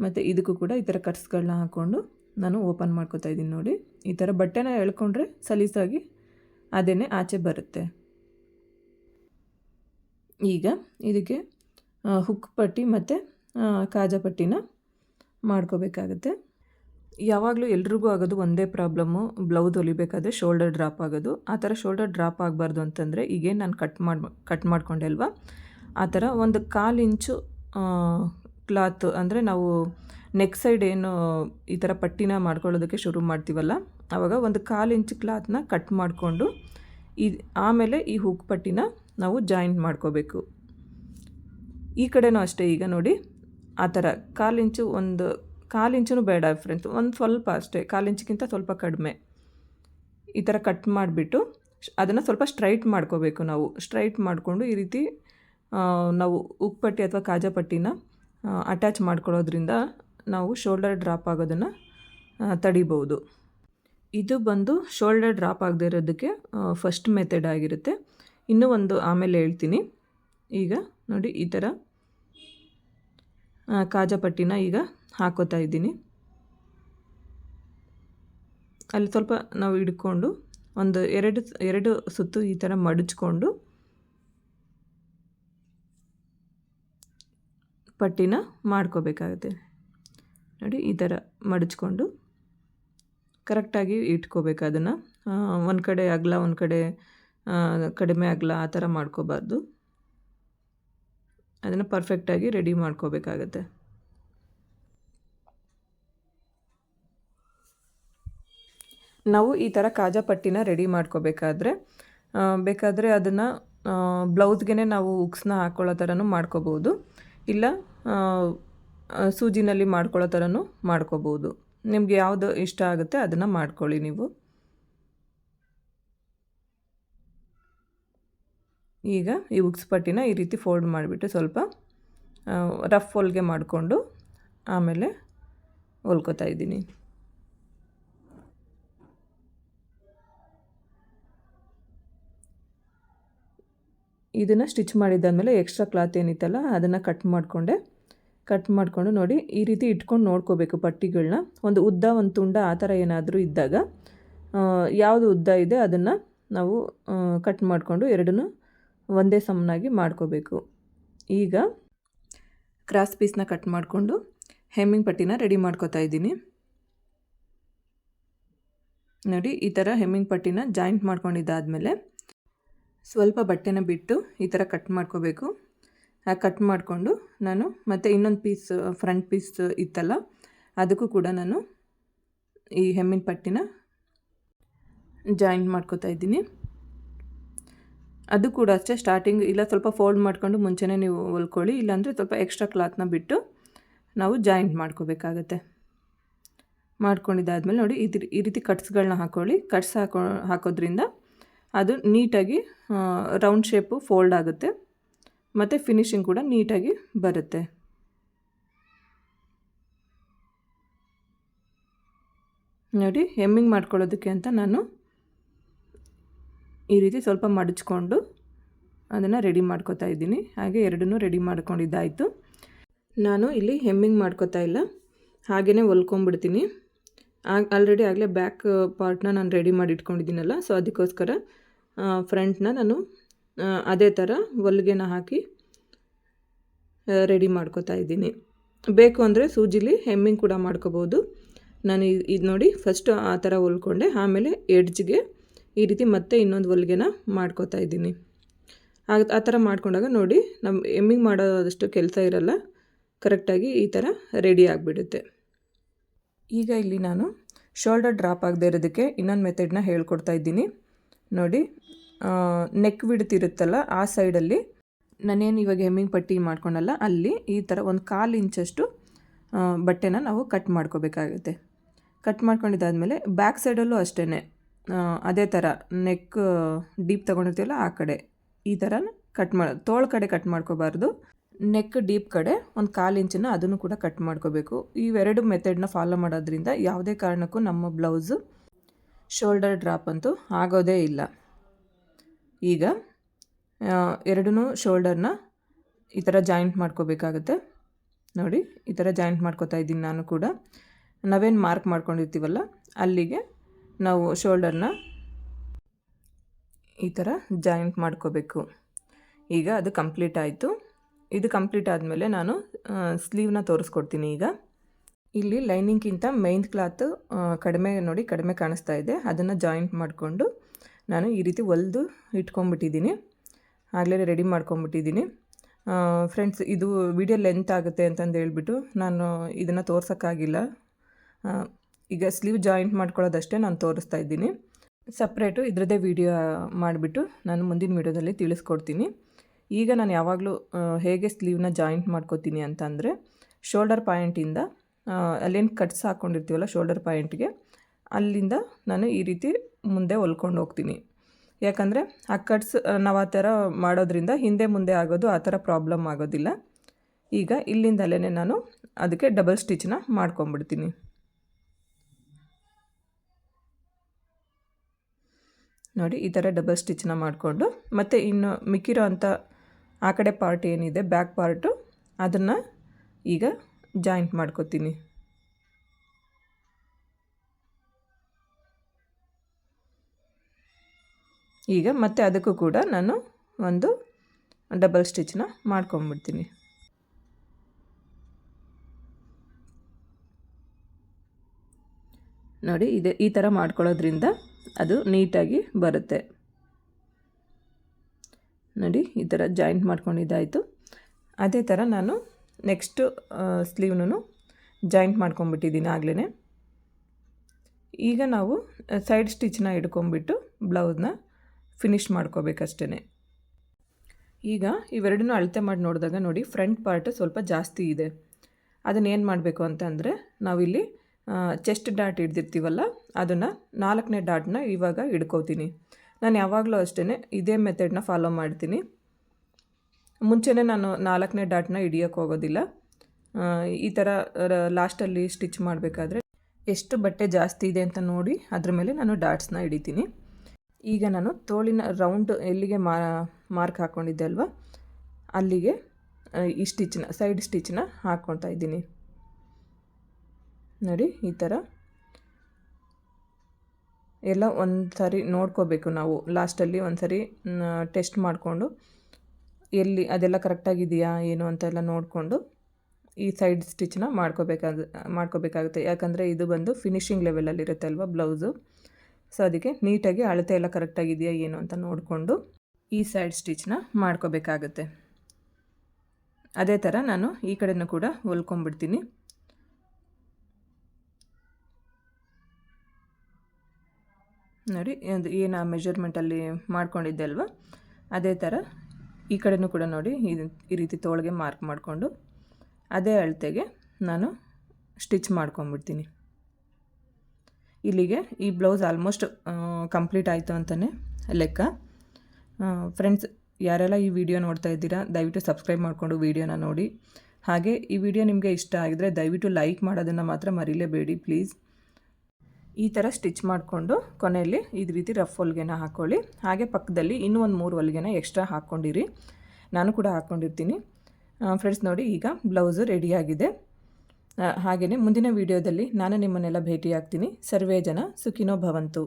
ಮತ್ತು ಇದಕ್ಕೂ ಕೂಡ ಈ ಥರ ಕಟ್ಸ್ಗಳನ್ನ ಹಾಕ್ಕೊಂಡು ನಾನು ಓಪನ್ ಮಾಡ್ಕೋತಾ ಇದ್ದೀನಿ ನೋಡಿ. ಈ ಥರ ಬಟ್ಟೆನ ಎಳ್ಕೊಂಡ್ರೆ ಸಲೀಸಾಗಿ ಅದೇನೆ ಆಚೆ ಬರುತ್ತೆ. ಈಗ ಇದಕ್ಕೆ ಹುಕ್ ಪಟ್ಟಿ ಮತ್ತು ಕಾಜಾ ಪಟ್ಟಿನ ಮಾಡ್ಕೋಬೇಕಾಗತ್ತೆ. ಯಾವಾಗಲೂ ಎಲ್ರಿಗೂ ಆಗೋದು ಒಂದೇ ಪ್ರಾಬ್ಲಮ್ಮು. ಬ್ಲೌಸ್ ಹೊಲಿಬೇಕಾದ್ರೆ ಶೋಲ್ಡರ್ ಡ್ರಾಪ್ ಆಗೋದು. ಆ ಥರ ಶೋಲ್ಡರ್ ಡ್ರಾಪ್ ಆಗಬಾರ್ದು ಅಂತಂದರೆ ಈಗೇನು ನಾನು ಕಟ್ ಮಾಡಿ ಕಟ್ ಮಾಡಿಕೊಂಡೆ ಅಲ್ವಾ? ಆ ಥರ ಒಂದು ಕಾಲು ಇಂಚು ಕ್ಲಾತ್ ಅಂದರೆ ನಾವು ನೆಕ್ ಸೈಡ್ ಏನು ಈ ಥರ ಪಟ್ಟಿನ ಮಾಡ್ಕೊಳ್ಳೋದಕ್ಕೆ ಶುರು ಮಾಡ್ತೀವಲ್ಲ ಆವಾಗ ಒಂದು ಕಾಲು ಇಂಚು ಕ್ಲಾತ್ನ ಕಟ್ ಮಾಡಿಕೊಂಡು ಈ, ಆಮೇಲೆ ಈ ಹುಕ್ ಪಟ್ಟಿನ ನಾವು ಜಾಯಿಂಟ್ ಮಾಡ್ಕೋಬೇಕು. ಈ ಕಡೆನೂ ಅಷ್ಟೇ ಈಗ ನೋಡಿ. ಆ ಥರ ಕಾಲು ಇಂಚು ಒಂದು ಕಾಲು ಇಂಚೂ ಬೇಡ ಫ್ರೆಂಡ್ಸ್ ಒಂದು ಸ್ವಲ್ಪ ಅಷ್ಟೇ, ಕಾಲಿಂಚಿಗಿಂತ ಸ್ವಲ್ಪ ಕಡಿಮೆ. ಈ ಥರ ಕಟ್ ಮಾಡಿಬಿಟ್ಟು ಅದನ್ನು ಸ್ವಲ್ಪ ಸ್ಟ್ರೈಟ್ ಮಾಡ್ಕೋಬೇಕು ನಾವು. ಸ್ಟ್ರೈಟ್ ಮಾಡಿಕೊಂಡು ಈ ರೀತಿ ನಾವು ಉಪ್ಪಟ್ಟಿ ಅಥವಾ ಕಾಜಾ ಪಟ್ಟಿನ ಅಟ್ಯಾಚ್ ಮಾಡ್ಕೊಳ್ಳೋದ್ರಿಂದ ನಾವು ಶೋಲ್ಡರ್ ಡ್ರಾಪ್ ಆಗೋದನ್ನು ತಡಿಬೋದು ಇದು ಬಂದು ಶೋಲ್ಡರ್ ಡ್ರಾಪ್ ಆಗದೆ ಇರೋದಕ್ಕೆ ಫಸ್ಟ್ ಮೆಥಡ್ ಆಗಿರುತ್ತೆ. ಇನ್ನೂ ಒಂದು ಆಮೇಲೆ ಹೇಳ್ತೀನಿ. ಈಗ ನೋಡಿ ಈ ಥರ ಕಾಜಾ ಪಟ್ಟಿನ ಈಗ ಹಾಕೋತಾ ಇದ್ದೀನಿ. ಅಲ್ಲಿ ಸ್ವಲ್ಪ ನಾವು ಹಿಡ್ಕೊಂಡು ಒಂದು ಎರಡು ಎರಡು ಸುತ್ತು ಈ ಥರ ಮಡಚ್ಕೊಂಡು ಪಟ್ಟಿನ ಮಾಡ್ಕೋಬೇಕಾಗುತ್ತೆ. ನೋಡಿ, ಈ ಥರ ಮಡಚ್ಕೊಂಡು ಕರೆಕ್ಟಾಗಿ ಇಟ್ಕೋಬೇಕು ಅದನ್ನು. ಒಂದು ಕಡೆ ಅಗಲ, ಒಂದು ಕಡೆ ಕಡಿಮೆ ಅಗಲ ಆ ಥರ ಮಾಡ್ಕೋಬಾರ್ದು. ಅದನ್ನು ಪರ್ಫೆಕ್ಟಾಗಿ ರೆಡಿ ಮಾಡ್ಕೋಬೇಕಾಗತ್ತೆ. ನಾವು ಈ ಥರ ಕಾಜಾ ಪಟ್ಟಿನ ರೆಡಿ ಮಾಡ್ಕೋಬೇಕಾದ್ರೆ ಬೇಕಾದರೆ ಅದನ್ನು ಬ್ಲೌಸ್ಗೆ ನಾವು ಉಕ್ಸ್ನ ಹಾಕ್ಕೊಳ್ಳೋ ಥರನೂ ಮಾಡ್ಕೋಬೋದು. ಇಲ್ಲ ಸೂಜಿನಲ್ಲಿ ಮಾಡ್ಕೊಳ್ಳೋ ಥರನೂ ಮಾಡ್ಕೋಬೋದು. ನಿಮ್ಗೆ ಯಾವುದು ಇಷ್ಟ ಆಗುತ್ತೆ ಅದನ್ನು ಮಾಡ್ಕೊಳ್ಳಿ ನೀವು. ಈಗ ಈ ಉಕ್ಸ್ ಪಟ್ಟಿನ ಈ ರೀತಿ ಫೋಲ್ಡ್ ಮಾಡಿಬಿಟ್ಟು ಸ್ವಲ್ಪ ರಫ್ ಹೊಲ್ಗೆ ಮಾಡಿಕೊಂಡು ಆಮೇಲೆ ಹೊಲ್ಕೋತಾ ಇದ್ದೀನಿ. ಇದನ್ನು ಸ್ಟಿಚ್ ಮಾಡಿದ್ದಾದಮೇಲೆ ಎಕ್ಸ್ಟ್ರಾ ಕ್ಲಾತ್ ಏನಿತ್ತಲ್ಲ, ಅದನ್ನು ಕಟ್ ಮಾಡಿಕೊಂಡೆ. ಕಟ್ ಮಾಡಿಕೊಂಡು ನೋಡಿ, ಈ ರೀತಿ ಇಟ್ಕೊಂಡು ನೋಡ್ಕೋಬೇಕು ಪಟ್ಟಿಗಳನ್ನ ಒಂದು ಉದ್ದ, ಒಂದು ತುಂಡ ಆ ಥರ ಏನಾದರೂ ಇದ್ದಾಗ ಯಾವುದು ಉದ್ದ ಇದೆ ಅದನ್ನು ನಾವು ಕಟ್ ಮಾಡಿಕೊಂಡು ಎರಡನ್ನೂ ಒಂದೇ ಸಮನಾಗಿ ಮಾಡ್ಕೋಬೇಕು. ಈಗ ಕ್ರಾಸ್ ಪೀಸ್ನ ಕಟ್ ಮಾಡಿಕೊಂಡು ಹೆಮ್ಮಿಂಗ್ ಪಟ್ಟಿನ ರೆಡಿ ಮಾಡ್ಕೋತಾ ಇದ್ದೀನಿ. ನೋಡಿ, ಈ ಥರ ಹೆಮ್ಮಿಂಗ್ ಪಟ್ಟಿನ ಜಾಯಿಂಟ್ ಮಾಡ್ಕೊಂಡಿದ್ದಾದಮೇಲೆ ಸ್ವಲ್ಪ ಬಟ್ಟೆನ ಬಿಟ್ಟು ಈ ಥರ ಕಟ್ ಮಾಡ್ಕೋಬೇಕು. ಆ ಕಟ್ ಮಾಡಿಕೊಂಡು ನಾನು ಮತ್ತು ಇನ್ನೊಂದು ಪೀಸ್, ಫ್ರಂಟ್ ಪೀಸ್ ಇತ್ತಲ್ಲ, ಅದಕ್ಕೂ ಕೂಡ ನಾನು ಈ ಹೆಮ್ಮಿನ ಪಟ್ಟಿನ ಜಾಯಿಂಟ್ ಮಾಡ್ಕೋತಾ ಇದ್ದೀನಿ. ಅದು ಕೂಡ ಅಷ್ಟೇ ಸ್ಟಾರ್ಟಿಂಗ್ ಇಲ್ಲ ಸ್ವಲ್ಪ ಫೋಲ್ಡ್ ಮಾಡ್ಕೊಂಡು ಮುಂಚೆನೇ ನೀವು ಹೊಲ್ಕೊಳ್ಳಿ, ಇಲ್ಲಾಂದರೆ ಸ್ವಲ್ಪ ಎಕ್ಸ್ಟ್ರಾ ಕ್ಲಾತ್ನ ಬಿಟ್ಟು ನಾವು ಜಾಯಿಂಟ್ ಮಾಡ್ಕೋಬೇಕಾಗತ್ತೆ. ಮಾಡ್ಕೊಂಡಿದ್ದಾದ್ಮೇಲೆ ನೋಡಿ ಇದು ಈ ರೀತಿ ಕಟ್ಸ್ಗಳನ್ನ ಹಾಕೊಳ್ಳಿ. ಕಟ್ಸ್ ಹಾಕೋ, ಹಾಕೋದ್ರಿಂದ ಅದು ನೀಟಾಗಿ ರೌಂಡ್ ಶೇಪು ಫೋಲ್ಡ್ ಆಗುತ್ತೆ. ಮತ್ತು ಫಿನಿಶಿಂಗ್ ಕೂಡ ನೀಟಾಗಿ ಬರುತ್ತೆ. ನೋಡಿ ಹೆಮ್ಮಿಂಗ್ ಮಾಡ್ಕೊಳ್ಳೋದಕ್ಕೆ ಅಂತ ನಾನು ಈ ರೀತಿ ಸ್ವಲ್ಪ ಮಡಚ್ಕೊಂಡು ಅದನ್ನು ರೆಡಿ ಮಾಡ್ಕೋತಾ ಇದ್ದೀನಿ. ಹಾಗೆ ಎರಡನ್ನೂ ರೆಡಿ ಮಾಡ್ಕೊಂಡಿದ್ದಾಯಿತು. ನಾನು ಇಲ್ಲಿ ಹೆಮ್ಮಿಂಗ್ ಮಾಡ್ಕೋತಾ ಇಲ್ಲ. ಹಾಗೆಯೇ ಹೊಲ್ಕೊಂಬಿಡ್ತೀನಿ. ಆಗ ಆಲ್ರೆಡಿ ಆಗಲೇ ಬ್ಯಾಕ್ ಪಾರ್ಟ್ನ ನಾನು ರೆಡಿ ಮಾಡಿ ಇಟ್ಕೊಂಡಿದ್ದೀನಲ್ಲ ಸೊ ಅದಕ್ಕೋಸ್ಕರ ಫ್ರಂಟ್ನ ನಾನು ಅದೇ ಥರ ಹೊಲಿಗೆನ ಹಾಕಿ ರೆಡಿ ಮಾಡ್ಕೋತಾ ಇದ್ದೀನಿ. ಬೇಕು ಅಂದರೆ ಸೂಜಿಲಿ ಹೆಮ್ಮಿಂಗ್ ಕೂಡ ಮಾಡ್ಕೋಬೋದು. ನಾನು ಇದು ನೋಡಿ ಫಸ್ಟು ಆ ಥರ ಹೊಲ್ಕೊಂಡೆ, ಆಮೇಲೆ ಎಡ್ಜ್ಗೆ ಈ ರೀತಿ ಮತ್ತೆ ಇನ್ನೊಂದು ಹೊಲಿಗೆನ ಮಾಡ್ಕೋತಾ ಇದ್ದೀನಿ. ಆಗ ಆ ಥರ ಮಾಡ್ಕೊಂಡಾಗ ನೋಡಿ ನಮ್ಮ ಎಮ್ಮಿಂಗ್ ಮಾಡೋದಷ್ಟು ಕೆಲಸ ಇರಲ್ಲ. ಕರೆಕ್ಟಾಗಿ ಈ ಥರ ರೆಡಿ ಆಗಿಬಿಡುತ್ತೆ. ಈಗ ಇಲ್ಲಿ ನಾನು ಶೋಲ್ಡರ್ ಡ್ರಾಪ್ ಆಗದೆ ಇರೋದಕ್ಕೆ ಇನ್ನೊಂದು ಮೆಥಡ್ನ ಹೇಳ್ಕೊಡ್ತಾ ಇದ್ದೀನಿ. ನೋಡಿ ನೆಕ್ ಬಿಡ್ತಿರುತ್ತಲ್ಲ ಆ ಸೈಡಲ್ಲಿ ನಾನೇನು ಇವಾಗ ಹೆಮ್ಮಿಂಗ್ ಪಟ್ಟಿ ಮಾಡ್ಕೊಂಡಲ್ಲ, ಅಲ್ಲಿ ಈ ಥರ ಒಂದು ಕಾಲು ಇಂಚಷ್ಟು ಬಟ್ಟೆನ ನಾವು ಕಟ್ ಮಾಡ್ಕೋಬೇಕಾಗುತ್ತೆ. ಕಟ್ ಮಾಡ್ಕೊಂಡಿದ್ದಾದಮೇಲೆ ಬ್ಯಾಕ್ ಸೈಡಲ್ಲೂ ಅಷ್ಟೇ ಅದೇ ಥರ ನೆಕ್ ಡೀಪ್ ತೊಗೊಂಡಿರ್ತೀವಲ್ಲ ಆ ಕಡೆ, ಈ ಥರ ಕಟ್ ಮಾಡಿ, ತೋಳು ಕಡೆ ಕಟ್ ಮಾಡ್ಕೋಬಾರ್ದು. ನೆಕ್ ಡೀಪ್ ಕಡೆ ಒಂದು ಕಾಲು ಇಂಚನ್ನು ಅದನ್ನು ಕೂಡ ಕಟ್ ಮಾಡ್ಕೋಬೇಕು. ಇವೆರಡು ಮೆಥಡ್ನ ಫಾಲೋ ಮಾಡೋದ್ರಿಂದ ಯಾವುದೇ ಕಾರಣಕ್ಕೂ ನಮ್ಮ ಬ್ಲೌಸು ಶೋಲ್ಡರ್ ಡ್ರಾಪ್ ಅಂತೂ ಆಗೋದೇ ಇಲ್ಲ. ಈಗ ಎರಡೂ ಶೋಲ್ಡರ್ನ ಈ ಥರ ಜಾಯಿಂಟ್ ಮಾಡ್ಕೋಬೇಕಾಗುತ್ತೆ. ನೋಡಿ, ಈ ಥರ ಜಾಯಿಂಟ್ ಮಾಡ್ಕೋತಾ ಇದ್ದೀನಿ ನಾನು ಕೂಡ. ನಾವೇನು ಮಾರ್ಕ್ ಮಾಡ್ಕೊಂಡಿರ್ತೀವಲ್ಲ, ಅಲ್ಲಿಗೆ ನಾವು ಶೋಲ್ಡರ್ನ ಈ ಥರ ಜಾಯಿಂಟ್ ಮಾಡ್ಕೋಬೇಕು. ಈಗ ಅದು ಕಂಪ್ಲೀಟ್ ಆಯಿತು. ಇದು ಕಂಪ್ಲೀಟ್ ಆದಮೇಲೆ ನಾನು ಸ್ಲೀವ್ನ ತೋರಿಸ್ಕೊಡ್ತೀನಿ ಈಗ. ಇಲ್ಲಿ ಲೈನಿಂಗ್ಗಿಂತ ಮೈನ್ ಕ್ಲಾತ್ ಕಡಿಮೆ ನೋಡಿ ಕಡಿಮೆ ಕಾಣಿಸ್ತಾ ಇದೆ. ಅದನ್ನು ಜಾಯಿಂಟ್ ಮಾಡಿಕೊಂಡು ನಾನು ಈ ರೀತಿ ಹೊಲ್ದು ಇಟ್ಕೊಂಡ್ಬಿಟ್ಟಿದ್ದೀನಿ. ಆಗಲೇ ರೆಡಿ ಮಾಡ್ಕೊಂಬಿಟ್ಟಿದ್ದೀನಿ ಫ್ರೆಂಡ್ಸ್ ಇದು ವಿಡಿಯೋ ಲೆಂತ್ ಆಗುತ್ತೆ ಅಂತಂದು ಹೇಳ್ಬಿಟ್ಟು ನಾನು ಇದನ್ನು ತೋರ್ಸೋಕ್ಕಾಗಿಲ್ಲ. ಈಗ ಸ್ಲೀವ್ ಜಾಯಿಂಟ್ ಮಾಡ್ಕೊಳ್ಳೋದಷ್ಟೇ ನಾನು ತೋರಿಸ್ತಾ ಇದ್ದೀನಿ. ಸಪ್ರೇಟು ಇದರದ್ದೇ ವಿಡಿಯೋ ಮಾಡಿಬಿಟ್ಟು ನಾನು ಮುಂದಿನ ವಿಡಿಯೋದಲ್ಲಿ ತಿಳಿಸ್ಕೊಡ್ತೀನಿ. ಈಗ ನಾನು ಯಾವಾಗಲೂ ಹೇಗೆ ಸ್ಲೀವ್ನ ಜಾಯಿಂಟ್ ಮಾಡ್ಕೋತೀನಿ ಅಂತಂದರೆ ಶೋಲ್ಡರ್ ಪಾಯಿಂಟಿಂದ ಅಲ್ಲೇನು ಕಟ್ಸ್ ಹಾಕ್ಕೊಂಡಿರ್ತೀವಲ್ಲ ಶೋಲ್ಡರ್ ಪಾಯಿಂಟ್ಗೆ ಅಲ್ಲಿಂದ ನಾನು ಈ ರೀತಿ ಮುಂದೆ ಹೊಲ್ಕೊಂಡು ಹೋಗ್ತೀನಿ. ಯಾಕಂದರೆ, ಆ ಕಟ್ಸ್ ನಾವು ಆ ಥರ ಮಾಡೋದ್ರಿಂದ ಹಿಂದೆ ಮುಂದೆ ಆಗೋದು ಆ ಥರ ಪ್ರಾಬ್ಲಮ್ ಆಗೋದಿಲ್ಲ. ಈಗ ಇಲ್ಲಿಂದಲೇ ನಾನು ಅದಕ್ಕೆ ಡಬಲ್ ಸ್ಟಿಚ್ನ ಮಾಡ್ಕೊಂಬಿಡ್ತೀನಿ ನೋಡಿ, ಈ ಥರ ಡಬಲ್ ಸ್ಟಿಚ್ನ ಮಾಡಿಕೊಂಡು, ಮತ್ತು ಇನ್ನು ಮಿಕ್ಕಿರೋ ಅಂಥ ಆ ಕಡೆ ಪಾರ್ಟ್ ಏನಿದೆ ಬ್ಯಾಕ್ ಪಾರ್ಟು ಅದನ್ನು ಈಗ ಜಾಯಿಂಟ್ ಮಾಡ್ಕೋತೀನಿ. ಈಗ ಮತ್ತೆ ಅದಕ್ಕೂ ಕೂಡ ನಾನು ಒಂದು ಡಬಲ್ ಸ್ಟಿಚ್ನ ಮಾಡ್ಕೊಂಬಿಡ್ತೀನಿ. ನೋಡಿ, ಇದೆ ಈ ಥರ ಮಾಡ್ಕೊಳ್ಳೋದ್ರಿಂದ ಅದು ನೀಟಾಗಿ ಬರುತ್ತೆ. ನೋಡಿ, ಈ ಥರ ಜಾಯಿಂಟ್ ಮಾಡ್ಕೊಂಡಿದ್ದಾಯಿತು. ಅದೇ ಥರ ನಾನು ನೆಕ್ಸ್ಟು ಸ್ಲೀವ್ನೂ ಜಾಯಿಂಟ್ ಮಾಡ್ಕೊಂಬಿಟ್ಟಿದ್ದೀನಿ ಆಗಲೇ ಈಗ ನಾವು ಸೈಡ್ ಸ್ಟಿಚ್ನ ಹಿಡ್ಕೊಂಬಿಟ್ಟು ಬ್ಲೌಸ್ನ ಫಿನಿಶ್ ಮಾಡ್ಕೋಬೇಕಷ್ಟೇ ಈಗ ಇವೆರಡನ್ನೂ ಅಳತೆ ಮಾಡಿ ನೋಡಿದಾಗ ನೋಡಿ ಫ್ರಂಟ್ ಪಾರ್ಟ್ ಸ್ವಲ್ಪ ಜಾಸ್ತಿ ಇದೆ. ಅದನ್ನೇನು ಮಾಡಬೇಕು ಅಂತಂದರೆ ನಾವಿಲ್ಲಿ ಚೆಸ್ಟ್ ಡಾಟ್ ಹಿಡ್ದಿರ್ತೀವಲ್ಲ, ಅದನ್ನು ನಾಲ್ಕನೇ ಡಾಟ್ನ ಇವಾಗ ಹಿಡ್ಕೋತೀನಿ. ನಾನು ಯಾವಾಗಲೂ ಅಷ್ಟೇ ಇದೇ ಮೆಥಡ್ನ ಫಾಲೋ ಮಾಡ್ತೀನಿ. ಮುಂಚೆನೇ ನಾನು ನಾಲ್ಕನೇ ಡಾಟ್ನ ಹಿಡಿಯೋಕ್ಕೆ ಹೋಗೋದಿಲ್ಲ. ಈ ಥರ ಲಾಸ್ಟಲ್ಲಿ ಸ್ಟಿಚ್ ಮಾಡಬೇಕಾದ್ರೆ ಎಷ್ಟು ಬಟ್ಟೆ ಜಾಸ್ತಿ ಇದೆ ಅಂತ ನೋಡಿ ಅದ್ರ ಮೇಲೆ ನಾನು ಡಾಟ್ಸ್ನ ಹಿಡಿತೀನಿ. ಈಗ ನಾನು ತೋಳಿನ ರೌಂಡ್ ಎಲ್ಲಿಗೆ ಮಾರ್ಕ್ ಹಾಕ್ಕೊಂಡಿದ್ದೆ ಅಲ್ವಾ, ಅಲ್ಲಿಗೆ ಈ ಸ್ಟಿಚ್ನ ಸೈಡ್ ಸ್ಟಿಚ್ನ ಹಾಕ್ಕೊತಾ ಇದ್ದೀನಿ. ನೋಡಿ, ಈ ಥರ ಎಲ್ಲ ಒಂದು ಸಾರಿ ನೋಡ್ಕೋಬೇಕು ನಾವು. ಲಾಸ್ಟಲ್ಲಿ ಒಂದು ಸಾರಿ ಟೆಸ್ಟ್ ಮಾಡಿಕೊಂಡು, ಎಲ್ಲಿ ಅದೆಲ್ಲ ಕರೆಕ್ಟಾಗಿದೆಯಾ ಏನು ಅಂತ ಎಲ್ಲ ನೋಡಿಕೊಂಡು, ಈ ಸೈಡ್ ಸ್ಟಿಚ್ನ ಮಾಡ್ಕೋಬೇಕಾದ, ಮಾಡ್ಕೋಬೇಕಾಗುತ್ತೆ. ಯಾಕಂದರೆ ಇದು ಬಂದು ಫಿನಿಷಿಂಗ್ ಲೆವೆಲಲ್ಲಿರುತ್ತೆ ಅಲ್ವಾ ಬ್ಲೌಸು ಸೊ ಅದಕ್ಕೆ ನೀಟಾಗಿ ಅಳತೆ ಎಲ್ಲ ಕರೆಕ್ಟಾಗಿದೆಯಾ ಏನು ಅಂತ ನೋಡಿಕೊಂಡು, ಈ ಸೈಡ್ ಸ್ಟಿಚ್ನ ಮಾಡ್ಕೋಬೇಕಾಗುತ್ತೆ. ಅದೇ ಥರ ನಾನು ಈ ಕಡೆನೂ ಕೂಡ ಹೊಲ್ಕೊಂಬಿಡ್ತೀನಿ ನೋಡಿ ಅದು ಏನು ಆ ಮೆಜರ್ಮೆಂಟಲ್ಲಿ ಮಾಡ್ಕೊಂಡಿದ್ದೆ ಅಲ್ವಾ? ಅದೇ ಥರ ಈ ಕಡೆಯೂ ಕೂಡ ನೋಡಿ ಈ ರೀತಿ ತೋಳಿಗೆ ಮಾರ್ಕ್ ಮಾಡಿಕೊಂಡು ಅದೇ ಅಳತೆಗೆ ನಾನು ಸ್ಟಿಚ್ ಮಾಡ್ಕೊಂಬಿಡ್ತೀನಿ ಇಲ್ಲಿಗೆ ಈ ಬ್ಲೌಸ್ ಆಲ್ಮೋಸ್ಟ್ ಕಂಪ್ಲೀಟ್ ಆಯಿತು ಅಂತಲೇ ಲೆಕ್ಕ. ಫ್ರೆಂಡ್ಸ್ ಯಾರೆಲ್ಲ ಈ ವಿಡಿಯೋ ನೋಡ್ತಾ ಇದ್ದೀರಾ, ದಯವಿಟ್ಟು ಸಬ್ಸ್ಕ್ರೈಬ್ ಮಾಡಿಕೊಂಡು ವೀಡಿಯೋನ ನೋಡಿ. ಹಾಗೆ ಈ ವಿಡಿಯೋ ನಿಮಗೆ ಇಷ್ಟ ಆಗಿದರೆ ದಯವಿಟ್ಟು ಲೈಕ್ ಮಾಡೋದನ್ನು ಮಾತ್ರ ಮರಿಲೇಬೇಡಿ ಪ್ಲೀಸ್ ಈ ಥರ ಸ್ಟಿಚ್ ಮಾಡಿಕೊಂಡು ಕೊನೆಯಲ್ಲಿ ಇದು ರೀತಿ ರಫ್ ಹೊಲಿಗೆನ ಹಾಕ್ಕೊಳ್ಳಿ ಹಾಗೆ ಪಕ್ಕದಲ್ಲಿ ಇನ್ನೂ ಒಂದು ಮೂರು ಹೊಲಿಗೆನ ಎಕ್ಸ್ಟ್ರಾ ಹಾಕ್ಕೊಂಡಿರಿ. ನಾನು ಕೂಡ ಹಾಕ್ಕೊಂಡಿರ್ತೀನಿ. ಫ್ರೆಂಡ್ಸ್ ನೋಡಿ, ಈಗ ಬ್ಲೌಸು ರೆಡಿಯಾಗಿದೆ ಹಾಗೆಯೇ ಮುಂದಿನ ವೀಡಿಯೋದಲ್ಲಿ ನಾನು ನಿಮ್ಮನ್ನೆಲ್ಲ ಭೇಟಿಯಾಗ್ತೀನಿ. ಸರ್ವೇ ಜನ ಸುಖಿನೋ ಭವಂತು.